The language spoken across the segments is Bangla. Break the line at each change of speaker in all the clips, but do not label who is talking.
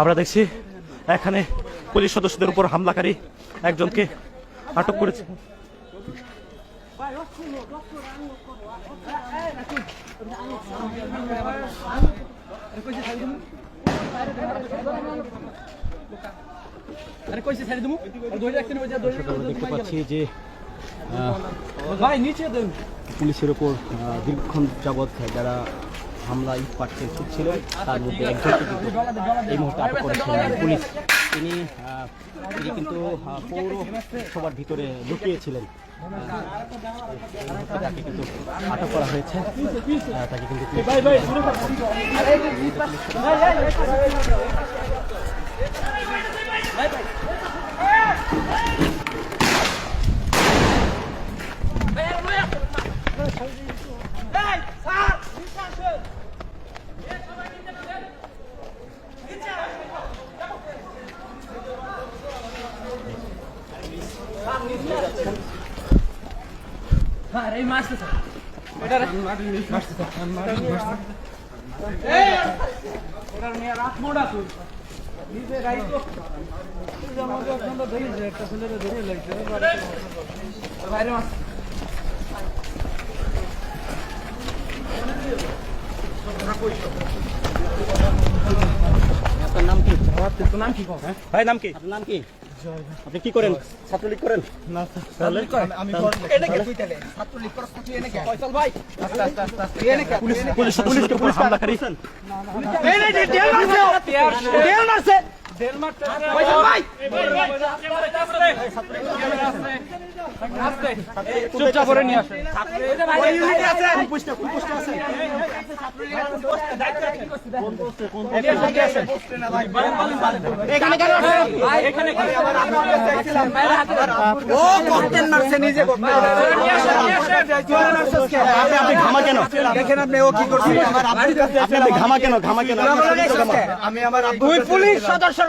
আমরা দেখছি এখানে পুলিশ সদস্যদের উপর হামলাকারী একজনকে আটক করেছে।
দেখতে পাচ্ছি যে
নিচে
পুলিশের ওপর দীর্ঘক্ষণ যাবৎ যারা হামলা ইট পাটকেল ছিল, তার মধ্যে একজনকে কিন্তু এই মুহূর্তে আটক করেছে পুলিশ। তিনি তিনি কিন্তু পৌর পৌরসভার ভিতরে লুকিয়েছিলেন। তাকে কিন্তু আটক করা হয়েছে। তাকে কিন্তু পুলিশ-
আরে এই মাছ তো এটা রে মাছ তো এই ওরা নিয়ে রাখ মোড়া তুই নিজে রাইট তো আমাকে আপনারা ধরে যে একটা ছেলেরে ধরে লাগছে বাইরে মাছ
আপনার নাম কি
তোর নাম কি কও হ্যাঁ
ভাই নাম কি
আপনার নাম কি আপনি কি করেন? ছাত্রলীগ করেন?
এনে কে? তুই তাহলে? ছাত্রলীগ করছ তুই এনে কে? ফয়সাল ভাই? আস্তে আস্তে আস্তে আস্তে। এনে কে?
পুলিশ পুলিশ
মারছে মারছে ফয়সাল ভাই চুপচাপ করে নিয়ে আসে
আপনি ঘামা কেন
দেখেন আপনি ও কি করছে আমার
আপনি আপনি ঘামা কেন ঘামা কেন।
আমি আমার পুলিশ সদস্যর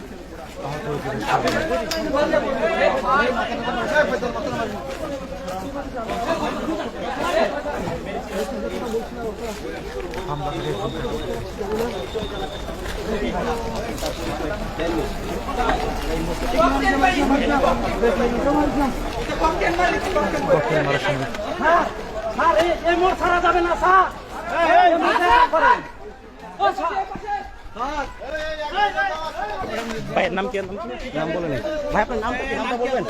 স্যার। এই এই মোড় ছাড়া যাবে না। স্যার
ভাইয়ের নাম কি নাম কি?
নাম বলেন ভাই আপনার নাম নামটা বলবেন।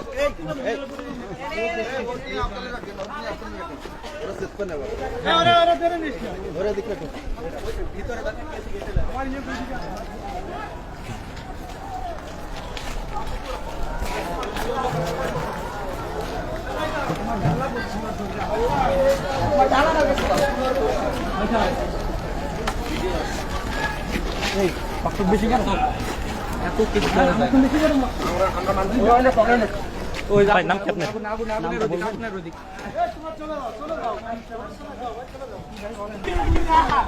বেশি কেন এত কিছু বেশি ওই
ভাই নাম কি আপনার কা-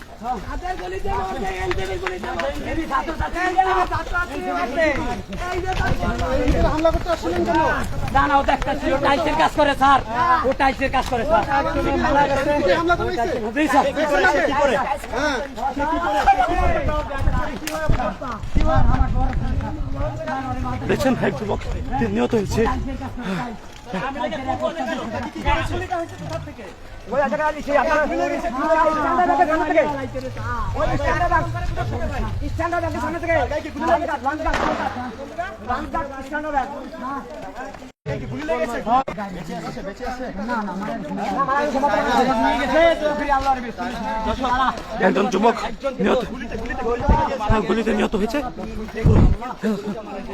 না না ও তো একটা ছিল টাইলসের কাজ করে স্যার ও টাইলসের কাজ করে স্যার জি, স্যার
দেখছেন এক যুবক নিহত হয়েছে একজন যুবক নিহত। হ্যাঁ, গুলিতে নিহত হয়েছে।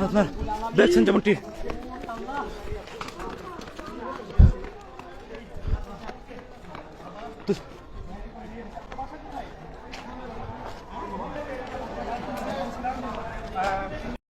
আপনার দেখছেন যেমনটি। Dur.